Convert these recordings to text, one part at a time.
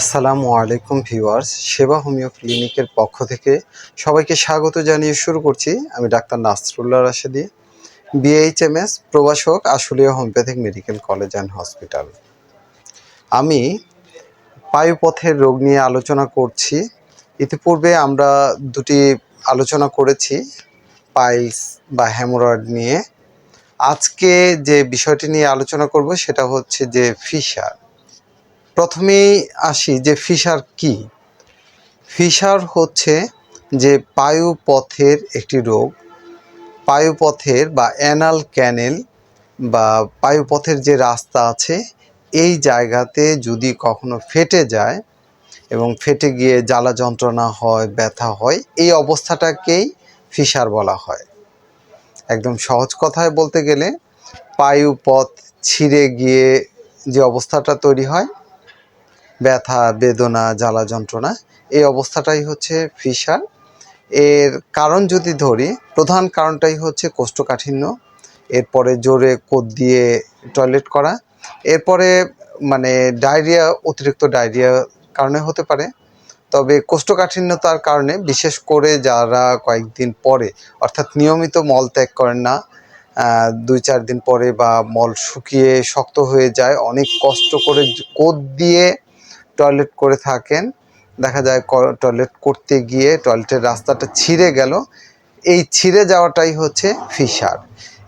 আসসালামু আলাইকুম ভিউয়ার্স, সেবা হোমিও ক্লিনিকের পক্ষ থেকে সবাইকে স্বাগত জানিয়ে শুরু করছি। আমি ডাক্তার নাসরুল্লাহ রাশেদি বিএইচএমএস প্রভাষক, Ashulia homeopathic medical college and hospital. আমি পায়ুপথের রোগ নিয়ে আলোচনা করছি। ইতিপূর্বে আমরা দুটি আলোচনা করেছি, পাইলস বা হ্যামোরয়েড নিয়ে। আজকে যে বিষয়টি নিয়ে আলোচনা করব সেটা হচ্ছে যে ফিশার। প্রথমেই আসি যে ফিশার কি। ফিশার হচ্ছে যে পায়ুপথের একটি রোগ। পায়ুপথের বা অ্যানাল ক্যানেল বা পায়ুপথের যে রাস্তা আছে, এই জায়গাতে যদি কখনো ফেটে যায় এবং ফেটে গিয়ে জ্বালা যন্ত্রণা হয়, ব্যথা হয়, এই অবস্থাটাকেই ফিশার বলা হয়। একদম সহজ কথায় বলতে গেলে পায়ুপথ ছিঁড়ে গিয়ে যে অবস্থাটা তৈরি হয় ব্যথা, বেদনা, জ্বালা যন্ত্রণা, এই অবস্থাটাই হচ্ছে ফিশার। এর কারণ যদি ধরি, প্রধান কারণটাই হচ্ছে কোষ্ঠকাঠিন্য, এরপরে জোরে কোদ দিয়ে টয়লেট করা, এরপরে মানে ডায়রিয়া, অতিরিক্ত ডায়রিয়া কারণে হতে পারে। তবে কোষ্ঠকাঠিন্যতার কারণে বিশেষ করে যারা কয়েকদিন পরে, অর্থাৎ নিয়মিত মল ত্যাগ করেন না দুই চার দিন পরে বা মল শুকিয়ে শক্ত হয়ে যায়, অনেক কষ্ট করে কোদ দিয়ে টয়লেট করে থাকেন। দেখা যায় টয়লেট করতে গিয়ে টয়লেটের রাস্তাটা ছিঁড়ে গেল। এই ছিঁড়ে যাওয়াটাই হচ্ছে ফিশার।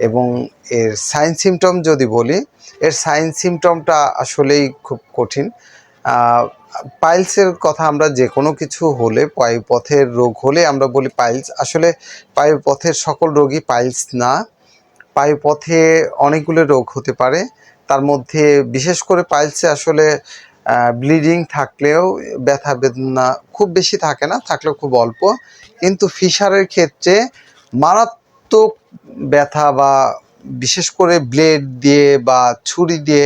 এবং এর সাইন সিমটম যদি বলি, এর সাইন সিমটমটা আসলেই খুব কঠিন। পাইলসের কথা আমরা যে কোনো কিছু হলে, পায়ুপথের রোগ হলে আমরা বলি পাইলস। আসলে পায়ুপথের সকল রোগই পাইলস না। পায়ুপথে অনেকগুলো রোগ হতে পারে। তার মধ্যে বিশেষ করে পাইলসে আসলে ব্লিডিং থাকলেও ব্যথা বেদনা খুব বেশি থাকে না, থাকলেও খুব অল্প। কিন্তু ফিশারের ক্ষেত্রে মারাত্মক ব্যথা বা বিশেষ করে ব্লেড দিয়ে বা ছুরি দিয়ে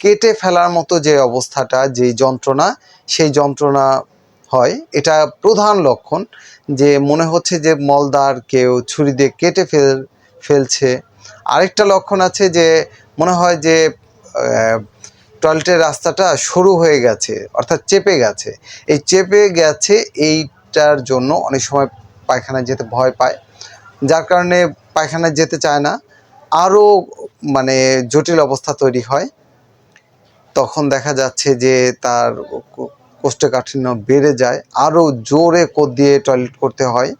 কেটে ফেলার মতো যে অবস্থাটা, যেই যন্ত্রণা, সেই যন্ত্রণা হয়, এটা প্রধান লক্ষণ। যে মনে হচ্ছে যে মলদার কেউ ছুরি দিয়ে কেটে ফেল, ফেলছে। আরেকটা লক্ষণ আছে যে মনে হয় যে টয়লেটের রাস্তাটা সরু হয়ে গেছে, অর্থাৎ চেপে গেছে। এই চেপে গেছে এইটার জন্য অনেক সময় পায়খানায় যেতে ভয় পায়। যার কারণে পায়খানায় যেতে চায় না। আরও মানে জটিল অবস্থা তৈরি হয়। তখন দেখা যাচ্ছে যে তার কোষ্ঠকাঠিন্য বেড়ে যায়। আরও জোরে কোদ দিয়ে টয়লেট করতে হয়।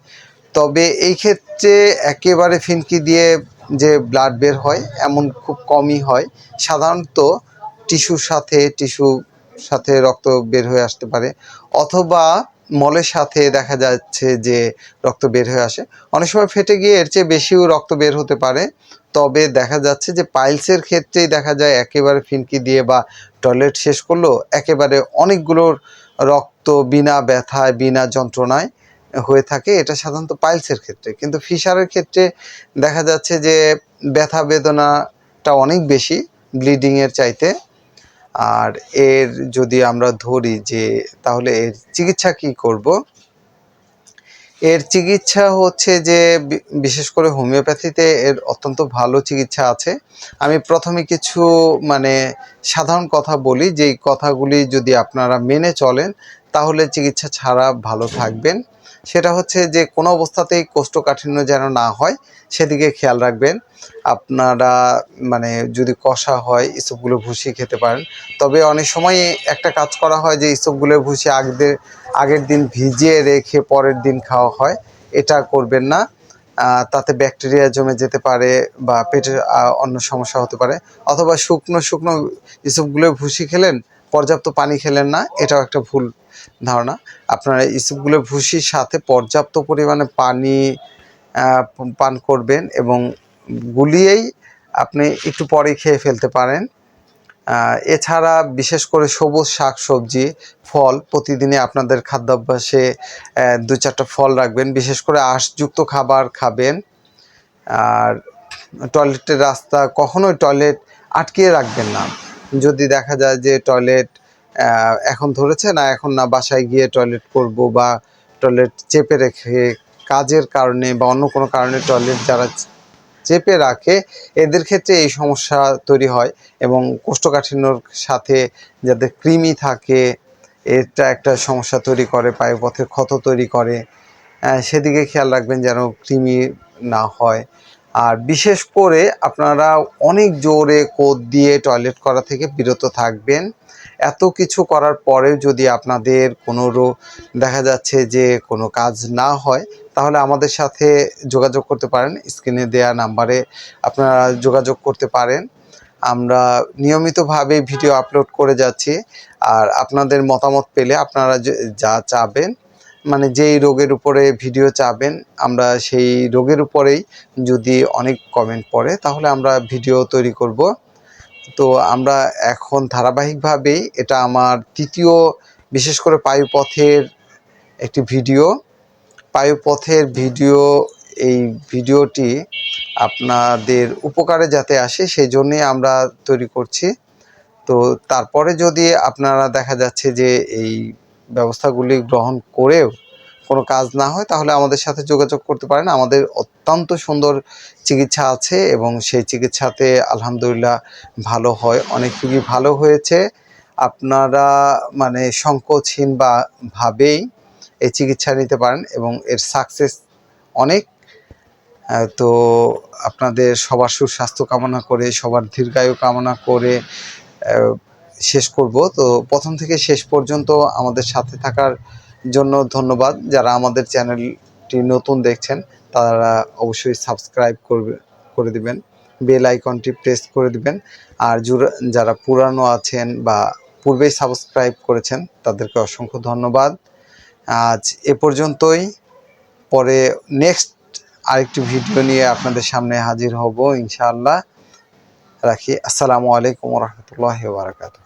তবে এই ক্ষেত্রে একেবারে ফিনকি দিয়ে যে ব্লাড বের হয়, এমন খুব কমই হয়। সাধারণত টিস্যুর সাথে, টিস্যু সাথে রক্ত বের হয়ে আসতে পারে। অথবা মলের সাথে দেখা যাচ্ছে যে রক্ত বের হয়ে আসে। অনেক সময় ফেটে গিয়ে এর চেয়ে বেশিও রক্ত বের হতে পারে। তবে দেখা যাচ্ছে যে পাইলসের ক্ষেত্রেই দেখা যায় একেবারে ফিনকি দিয়ে বা টয়লেট শেষ করল, একেবারে অনেকগুলো রক্ত বিনা ব্যথায়, বিনা যন্ত্রণায় হয়ে থাকে। এটা সাধারণত পাইলসের ক্ষেত্রে। কিন্তু ফিশারের ক্ষেত্রে দেখা যাচ্ছে যে ব্যথা বেদনাটা অনেক বেশি, ব্লিডিংয়ের চাইতে। আর এর যদি আমরা ধরি যে, তাহলে এর চিকিৎসা কি করব? এর চিকিৎসা হচ্ছে যে বিশেষ করে হোমিওপ্যাথিতে এর অত্যন্ত ভালো চিকিৎসা আছে। আমি প্রথমে কিছু মানে সাধারণ কথা বলি, যেই কথাগুলি যদি আপনারা মেনে চলেন, তাহলে চিকিৎসা ছাড়া ভালো থাকবেন। সেটা হচ্ছে যে কোনো অবস্থাতেই কোষ্ঠকাঠিন্য যেন না হয়, সেদিকে খেয়াল রাখবেন। আপনারা মানে যদি কষা হয় ইসবগুলো ভুসি খেতে পারেন। তবে অনেক সময় একটা কাজ করা হয় যে ইসবগুলো ভুসি আগদের, আগের দিন ভিজিয়ে রেখে পরের দিন খাওয়া হয়। এটা করবেন না। তাতে ব্যাকটেরিয়া জমে যেতে পারে বা পেটের অন্য সমস্যা হতে পারে। অথবা শুকনো শুকনো ইসবগুলো ভুসি খেলেন পর্যাপ্ত পানি খেলেন না, এটাও একটা ভুল ধারণা। আপনারা ইসবগুলো ভুসির সাথে পর্যাপ্ত পরিমাণে পানি পান করবেন এবং গুলিয়েই আপনি একটু পরে খেয়ে ফেলতে পারেন। এছাড়া বিশেষ করে সবুজ শাক সবজি ফল প্রতিদিনে আপনাদের খাদ্যাভ্যাসে দু চারটা ফল রাখবেন। বিশেষ করে আঁশযুক্ত খাবার খাবেন। আর টয়লেটের রাস্তা কখনোই টয়লেট আটকিয়ে রাখবেন না। যদি দেখা যায় যে টয়লেট এখন ধরেছে না, এখন না বাসায় গিয়ে টয়লেট করব বা টয়লেট চেপে রেখে কাজের কারণে বা অন্য কোনো কারণে টয়লেট যারা চেপে রাখে, এদের ক্ষেত্রে এই সমস্যা তৈরি হয় এবং কোষ্ঠকাঠিন্যর সাথে যাদের কৃমি থাকে, এটা একটা সমস্যা তৈরি করে, পায়ুপথের ক্ষত তৈরি করে। সেদিকে খেয়াল রাখবেন যেন কৃমি না হয়। আর বিশেষ করে আপনারা অনেক জোরে কোদ দিয়ে টয়লেট করা থেকে বিরত থাকবেন। এত কিছু করার পরেও যদি আপনাদের কোনো দেখা যাচ্ছে যে কোনো কাজ না হয়, তাহলে আমাদের সাথে যোগাযোগ করতে পারেন। স্ক্রিনে দেওয়া নাম্বারে আপনারা যোগাযোগ করতে পারেন। আমরা নিয়মিতভাবে ভিডিও আপলোড করে যাচ্ছি। আর আপনাদের মতামত পেলে আপনারা যা চাবেন মানে যেই রোগের উপরে ভিডিও চাবেন আমরা সেই রোগের উপরেই যদি অনেক কমেন্ট পড়ে, তাহলে আমরা ভিডিও তৈরি করব। তো আমরা এখন ধারাবাহিকভাবেই এটা আমার তৃতীয় বিশেষ করে পায়ুপথের একটি ভিডিও। পায়ুপথের ভিডিও, এই ভিডিওটি আপনাদের উপকারে যাতে আসে, সেই জন্যই আমরা তৈরি করছি। তো তারপরে যদি আপনারা দেখা যাচ্ছে যে এই ব্যবস্থাগুলি গ্রহণ করেও কোনো কাজ না হয়, তাহলে আমাদের সাথে যোগাযোগ করতে পারেন। আমাদের অত্যন্ত সুন্দর চিকিৎসা আছে এবং সেই চিকিৎসাতে আলহামদুলিল্লাহ ভালো হয়। অনেক রোগী ভালো হয়েছে। আপনারা মানে সংকোচহীন বা ভাবেই এই চিকিৎসা নিতে পারেন এবং এর সাকসেস অনেক। তো আপনাদের সবার সুস্বাস্থ্য কামনা করে, সবার দীর্ঘায়ু কামনা করে শেষ করব। তো প্রথম থেকে শেষ পর্যন্ত আমাদের সাথে থাকার জন্য ধন্যবাদ। যারা আমাদের চ্যানেলটি নতুন দেখছেন, তারা অবশ্যই সাবস্ক্রাইব করবে, করে দিবেন। বেল আইকনটি প্রেস করে দিবেন। আর যারা পুরানো আছেন বা পূর্বেই সাবস্ক্রাইব করেছেন, তাদেরকে অসংখ্য ধন্যবাদ। আজ এ পর্যন্তই। পরে নেক্সট আরেকটি ভিডিও নিয়ে আপনাদের সামনে হাজির হব, ইনশাআল্লাহ। রাখি। আসসালামু আলাইকুম রহমতুল্লাহ বারাকাতু